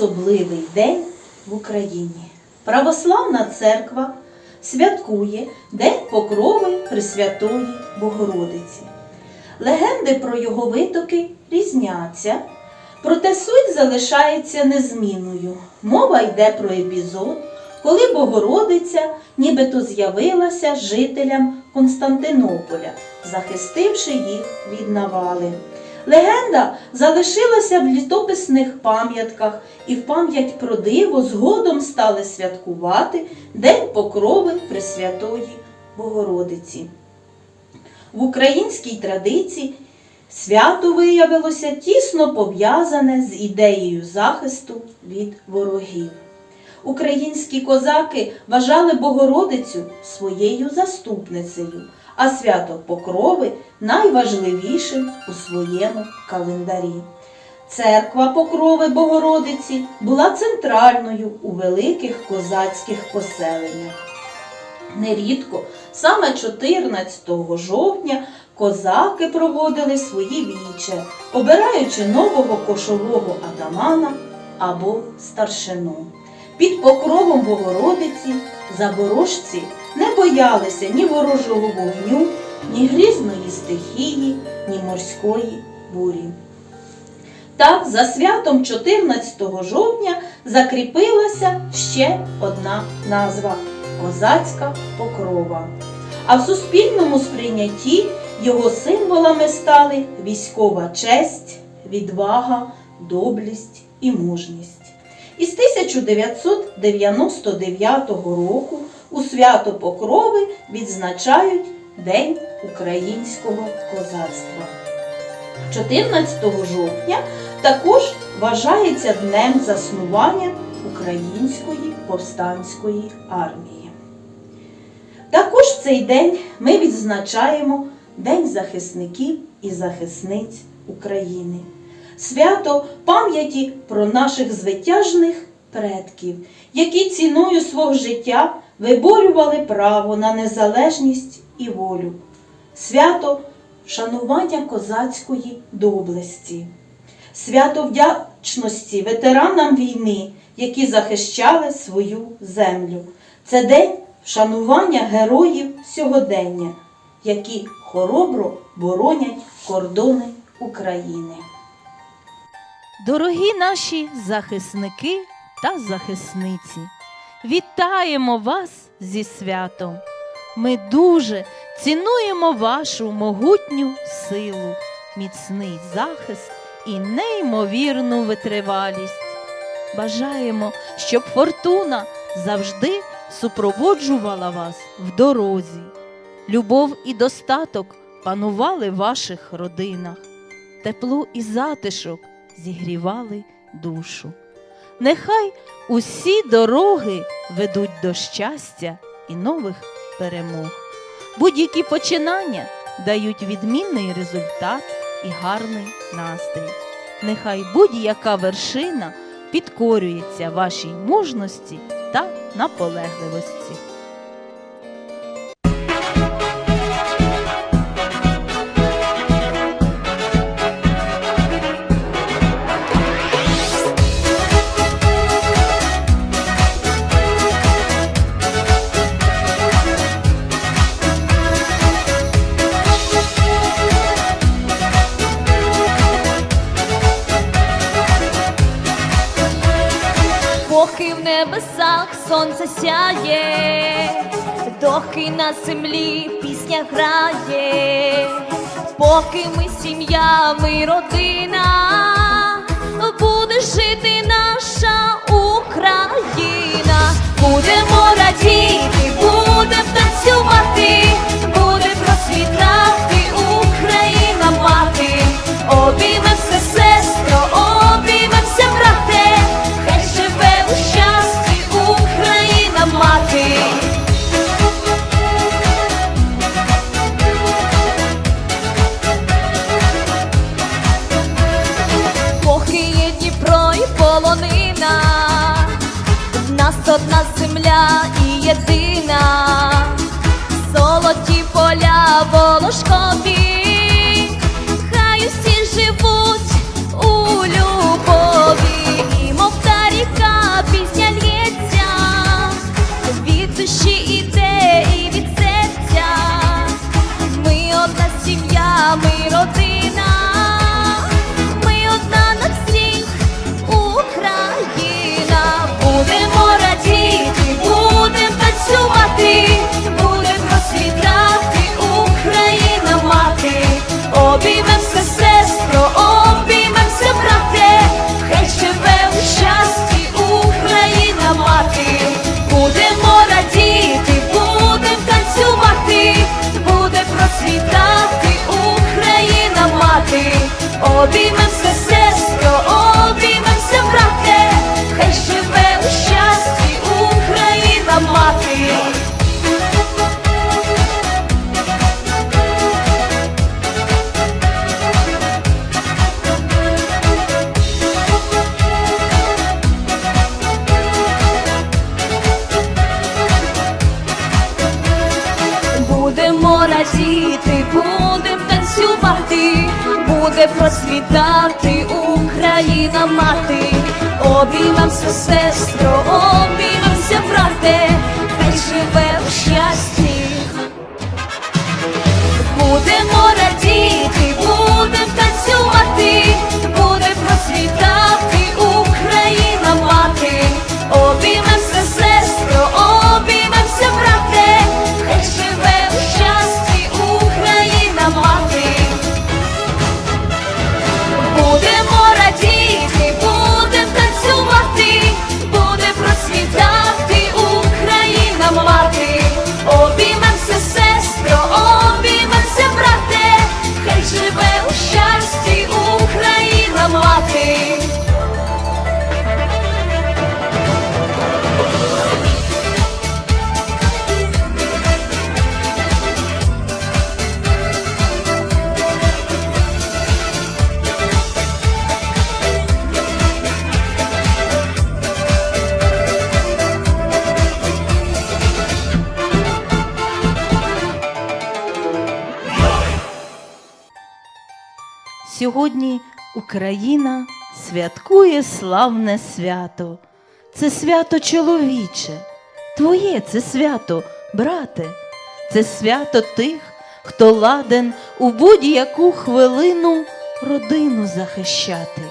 14 особливий день в Україні. Православна церква святкує День Покрови Пресвятої Богородиці. Легенди про його витоки різняться, проте суть залишається незмінною. Мова йде про епізод, коли Богородиця нібито з'явилася жителям Константинополя, захистивши їх від навали. Легенда залишилася в літописних пам'ятках і в пам'ять про диво згодом стали святкувати День Покрови Пресвятої Богородиці. В українській традиції свято виявилося тісно пов'язане з ідеєю захисту від ворогів. Українські козаки вважали Богородицю своєю заступницею, а свято Покрови найважливішим у своєму календарі. Церква Покрови Богородиці була центральною у великих козацьких поселеннях. Нерідко саме 14 жовтня козаки проводили свої віче, обираючи нового кошового атамана або старшину. Під покровом Богородиці заборожці не боялися ні ворожого вогню, ні грізної стихії, ні морської бурі. Так, за святом 14 жовтня закріпилася ще одна назва козацька покрова. А в суспільному сприйнятті його символами стали військова честь, відвага, доблість і мужність. Із 1999 року у свято Покрови відзначають День українського козацтва. 14 жовтня також вважається днем заснування Української повстанської армії. Також в цей день ми відзначаємо День захисників і захисниць України. Свято пам'яті про наших звитяжних предків, які ціною свого життя виборювали право на незалежність і волю. Свято шанування козацької доблесті, свято вдячності ветеранам війни, які захищали свою землю. Це день вшанування героїв сьогодення, які хоробро боронять кордони України. Дорогі наші захисники та захисниці, вітаємо вас зі святом. Ми дуже цінуємо вашу могутню силу, міцний захист і неймовірну витривалість. Бажаємо, щоб фортуна завжди супроводжувала вас в дорозі. Любов і достаток панували в ваших родинах, тепло і затишок зігрівали душу. Нехай усі дороги ведуть до щастя і нових перемог. Будь-які починання дають відмінний результат і гарний настрій. Нехай будь-яка вершина підкорюється вашій мужності та наполегливості. Землі пісня грає, поки ми сім'я, ми родина, буде жити наша Україна, будемо радіти, одна земля і єдина, золоті поля волошкові, motivo. Буде процвітати Україна мати. Обіймемся, сестро, Сьогодні Україна святкує славне свято. Це свято чоловіче, твоє це свято, брате, це свято тих, хто ладен у будь-яку хвилину родину захищати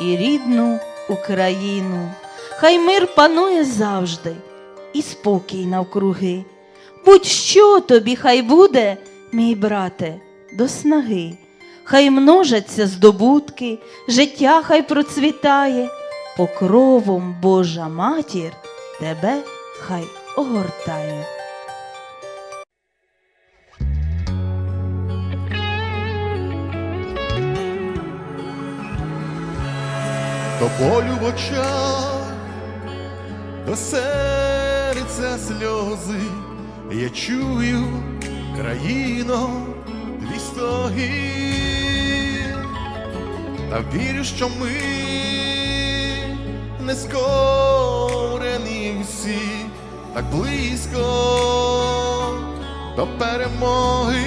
і рідну Україну. Хай мир панує завжди і спокій навкруги. Будь-що тобі хай буде, мій брате, до снаги. Хай множаться здобутки, життя хай процвітає, покровом Божа матір тебе хай огортає. до болю в очах, до серця сльози, я чую країно твій стогін, та вірю, що ми не скорені всі так близько до перемоги.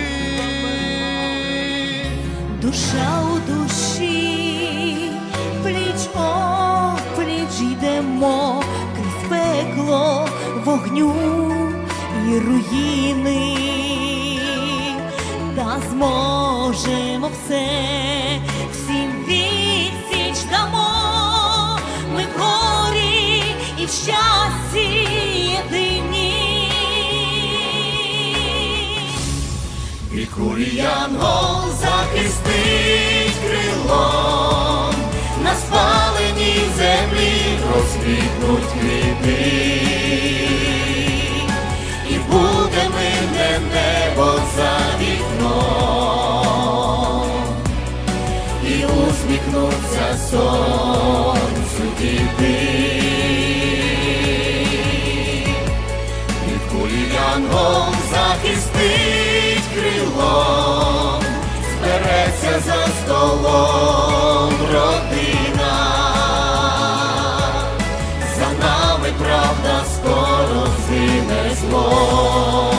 Душа у душі, пліч о пліч йдемо крізь пекло вогню і руїни, та зможемо все, І янгол захистить крилом, на спаленій землі розквітнуть квіти, і буде мирне небо за вікном, і усміхнуться сонцю діти. Від кулі янгол за столом родина. За нами правда скоро згине зло.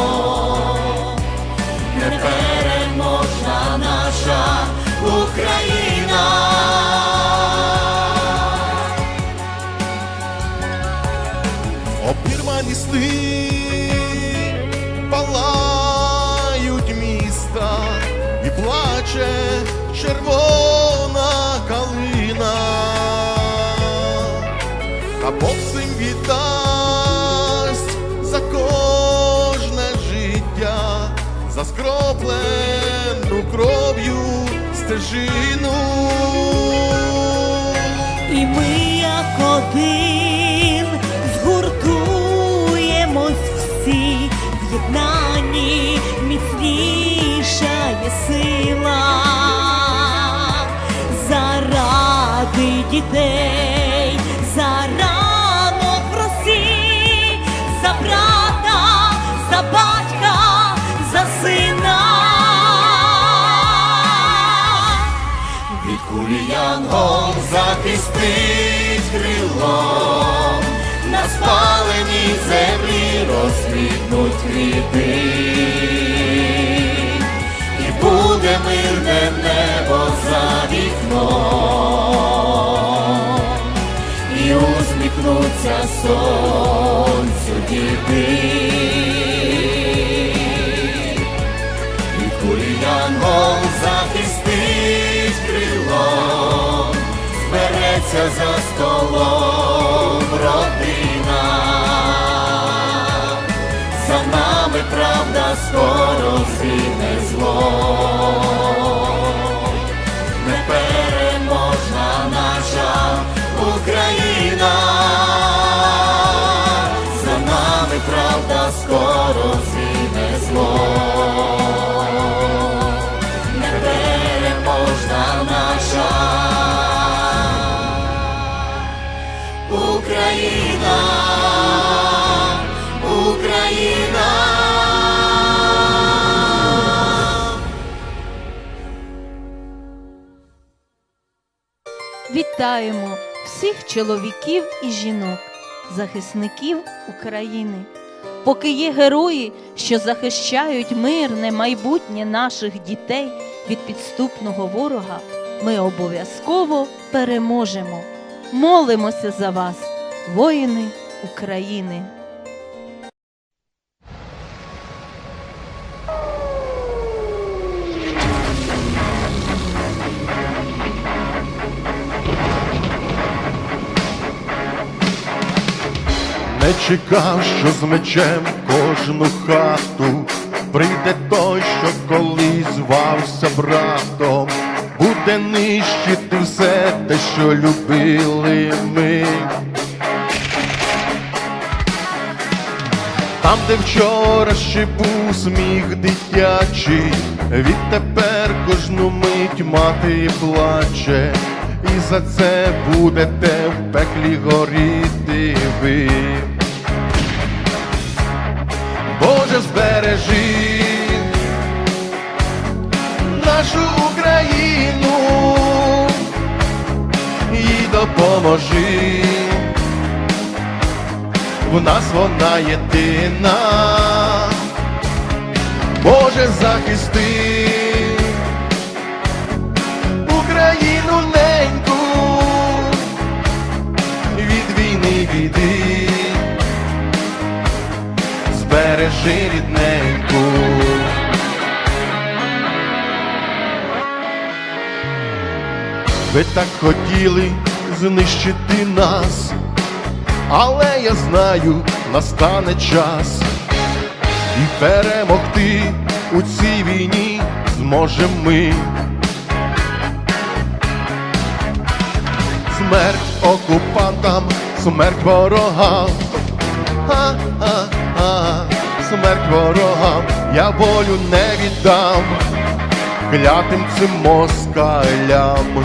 Кров'ю стежину. І ми як один захистить крилом, на спаленій землі розквітнуть квіти, і буде мирне небо за вікном, і усміхнуться сонцю діти. Збереться за столом родина. За нами правда скоро згине зло. Україна, Україна. Вітаємо всіх чоловіків і жінок, захисників України. Поки є герої, що захищають мирне майбутнє наших дітей від підступного ворога, ми обов'язково переможемо. Молимося за вас, воїни України. Не чекав, що з мечем в кожну хату прийде той, що колись звався братом, буде нищити все те, що любили ми. Там, де вчора ще був сміх дитячий, відтепер кожну мить мати плаче, і за це будете в пеклі горіти ви. Боже, збережи нашу Україну і допоможи. В нас вона єдина, Боже захисти Україну неньку від війни біди, збережи рідненьку. Ви так хотіли знищити нас але я знаю, настане час і перемогти у цій війні зможемо ми. Смерть окупантам, смерть ворогам, а-а-а, смерть ворогам, я волю не віддам, клятим цим москалям.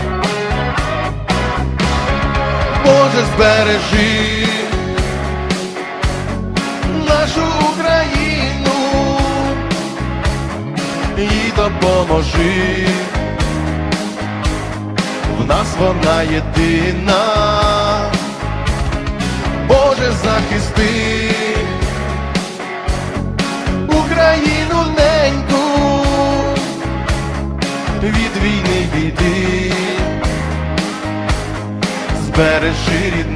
Боже, збережи і допоможи. В нас вона єдина, Боже, захисти Україну неньку від війни біди збережи рідненьку.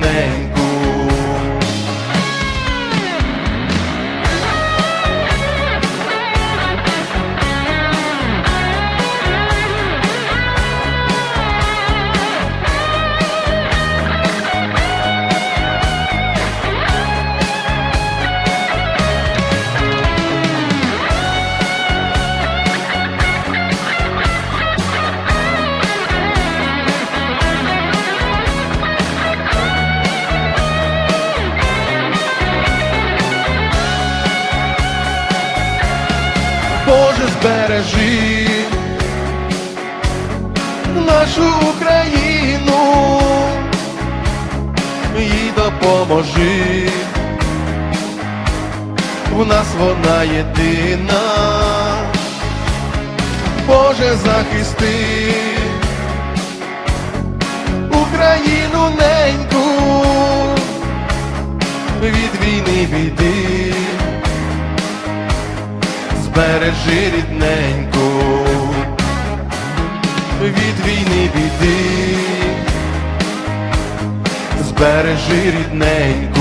Допоможи, в нас вона єдина, Боже захисти Україну неньку від війни біди, збережи рідненьку біди, збережи рідненьку.